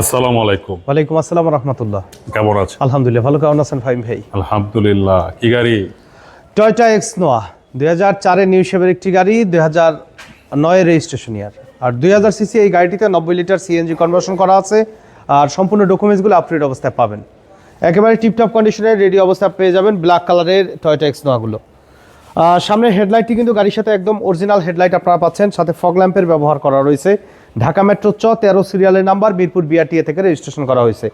আসসালামু আলাইকুম। ওয়ালাইকুম আসসালাম রহমতুল্লাহ। কেমন আছেন? আলহামদুলিল্লাহ ভালো কেমন আছেন ফাইম ভাই? আলহামদুলিল্লাহ। কি গাড়ি? টয়টা এক্স নোয়া দুই হাজার চারের নিউ শেপের একটি গাড়ি দুই হাজার নয়ের রেজিস্ট্রেশন ইয়ার আর দুই হাজার সিসি এই গাড়িটিতে নব্বই লিটার সিএনজি কনভার্সন করা আছে আর সম্পূর্ণ ডকুমেন্টসগুলো আপডেট অবস্থায় পাবেন। একেবারে টিপটপ কন্ডিশনের রেডি অবস্থায় পেয়ে যাবেন ব্ল্যাক কালারের টয়টা এক্স নোয়াগুলো সামনের হেডলাইটটি কিন্তু গাড়ির সাথে একদম অরিজিনাল হেডলাইট আপনারা পাচ্ছেন সাথে ফগ ল্যাম্পের ব্যবহার করা রয়েছে। ঢাকা মেট্রো চ তেরো সিরিয়ালের নাম্বার মিরপুর বিআরটিএ থেকে রেজিস্ট্রেশন করা হয়েছে।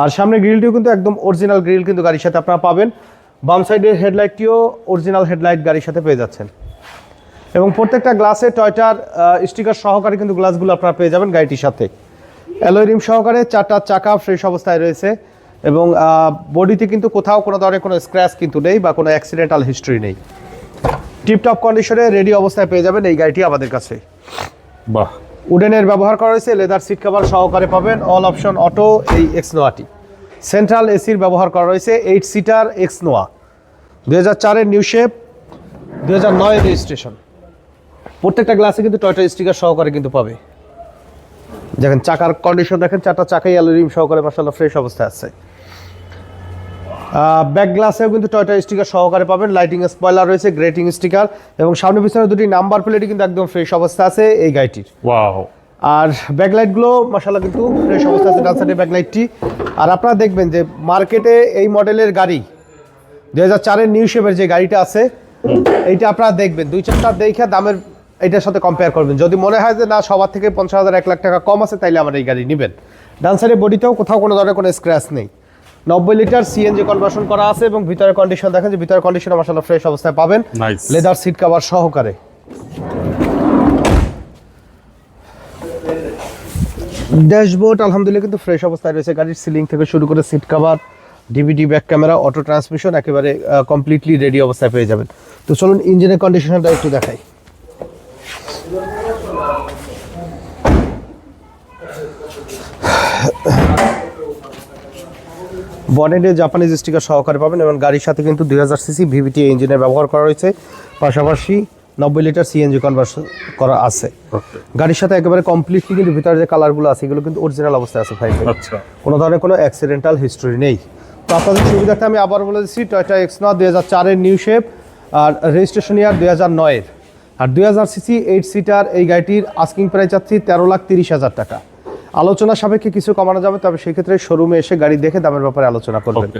আর সামনে গ্রিলটিও কিন্তু একদম অরিজিনাল গ্রিল কিন্তু গাড়ির সাথে আপনারা পাবেন। বাম সাইডের হেডলাইটটিও অরিজিনাল হেডলাইট গাড়ির সাথে পেয়ে যাচ্ছেন। এবং প্রত্যেকটা গ্লাসে টয়টার স্টিকার সহকারে কিন্তু গ্লাসগুলো আপনারা পেয়ে যাবেন গাড়িটির সাথে। অ্যালয় রিম সহকারে চারটা চাকা ফ্রেশ অবস্থায় রয়েছে এবং বডিতে কিন্তু কোথাও কোনো ধরনের কোনো স্ক্র্যাচ কিন্তু নেই বা কোনো অ্যাক্সিডেন্টাল হিস্ট্রি নেই। টিপটপ কন্ডিশনে রেডি অবস্থায় পেয়ে যাবেন এই গাড়িটি আমাদের কাছে। বাহ! উডেনের ব্যবহার করা হয়েছে, লেদার সিট কভার সহকারে পাবেন। অল অপশন অটো, এই এক্স নোয়াটি সেন্ট্রাল এসির ব্যবহার করা রয়েছে এইট সিটার এক্স নোয়া দু হাজার চারের নিউ শেপ দু হাজার নয় রেজিস্ট্রেশন প্রত্যেকটা গ্লাসে কিন্তু টয়টা স্টিকার সহকারে কিন্তু পাবে। দেখেন, চাকার কন্ডিশন দেখেন, চারটা চাকাই অ্যালুমিনিয়াম সহকারে মাসাল্লাহ ফ্রেশ অবস্থায় আছে। ব্যাক গ্লাসেও কিন্তু টয়টা স্টিকার সহকারে পাবেন। লাইটিং স্পয়লার রয়েছে গ্রেটিং স্টিকার এবং সামনে পিছনে দুটি নাম্বার প্লেটই কিন্তু একদম ফ্রেশ অবস্থা আছে এই গাড়িটির। ওয়াও আর ব্যাকলাইটগুলো মশালা কিন্তু ফ্রেশ অবস্থা আছে ডান সাইডের ব্যাকলাইটটি আর আপনারা দেখবেন যে মার্কেটে এই মডেলের গাড়ি দু হাজার চারের নিউ শেপের যে গাড়িটা আছে এইটা আপনারা দেখবেন। দুই চারটা দেখে দামের এটার সাথে কম্পেয়ার করবেন। যদি মনে হয় যে না সবার থেকে পঞ্চাশ হাজার এক লাখ টাকা কম আছে তাইলে আমার এই গাড়ি নেবেন। ডান সাইডের বডিতেও কোথাও কোনো ধরনের কোনো স্ক্র্যাচ নেই। নব্বই লিটার সিএনজি কনভার্সন করা আছে এবং ভিতরের কন্ডিশন দেখেন যে ভিতরের কন্ডিশন মশালা ফ্রেশ অবস্থায় পাবেন। লেদার সিট কভার সহকারে। ড্যাশবোর্ড আলহামদুলিল্লাহ কিন্তু ফ্রেশ অবস্থায় রয়েছে। গাড়ির সিলিং থেকে শুরু করে seat cover DVD back camera auto transmission একেবারে কমপ্লিটলি রেডি অবস্থায় পেয়ে যাবেন। তো চলুন ইঞ্জিনের কন্ডিশনটা একটু দেখাই। বনেটে জাপানিজ স্টিকার সহকারে পাবেন এবং গাড়ির সাথে কিন্তু দুই হাজার সিসি ভিভিটি ইঞ্জিনের ব্যবহার করা হয়েছে। পাশাপাশি নব্বই লিটার সিএনজি কনভার্সন করা আছে। গাড়ির সাথে একেবারে কমপ্লিটলি কিন্তু ভিতরে যে কালারগুলো আছে এগুলো কিন্তু অরিজিনাল অবস্থায় আছে ফাইভ আচ্ছা। কোনো ধরনের কোনো অ্যাক্সিডেন্টাল হিস্ট্রি নেই। তো আপনাদের সুবিধার্থে আমি আবার বলে দিচ্ছি টয়টা এক্স ন দুই হাজার চারের নিউ শেপ আর রেজিস্ট্রেশন ইয়ার দুই হাজার নয়ের আর দুই হাজার সিসি এইট সিটার এই গাড়িটির আস্কিং প্রাইস চাচ্ছি তেরো লাখ তিরিশ হাজার টাকা। আলোচনা সাপেক্ষে কিছু কমানো যাবে তবে সেক্ষেত্রে শোরুমে এসে গাড়ি দেখে দামের ব্যাপারে আলোচনা করবেন।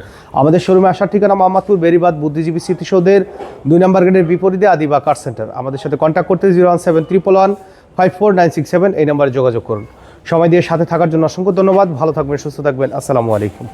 আমাদের শোরুমে আসার ঠিকানা মোহাম্মদপুর বেরিবাদ বুদ্ধিজীবী স্মৃতিসৌধের দুই নম্বর গেটের বিপরীতে আদিবা কার সেন্টার আমাদের সাথে কন্ট্যাক্ট করতে zero one seven triple one five four nine six seven এই নম্বরে যোগাযোগ করুন। সময় দিয়ে সাথে থাকার জন্য অসংখ্য ধন্যবাদ। ভালো থাকবেন সুস্থ থাকবেন। আসসালামু আলাইকুম।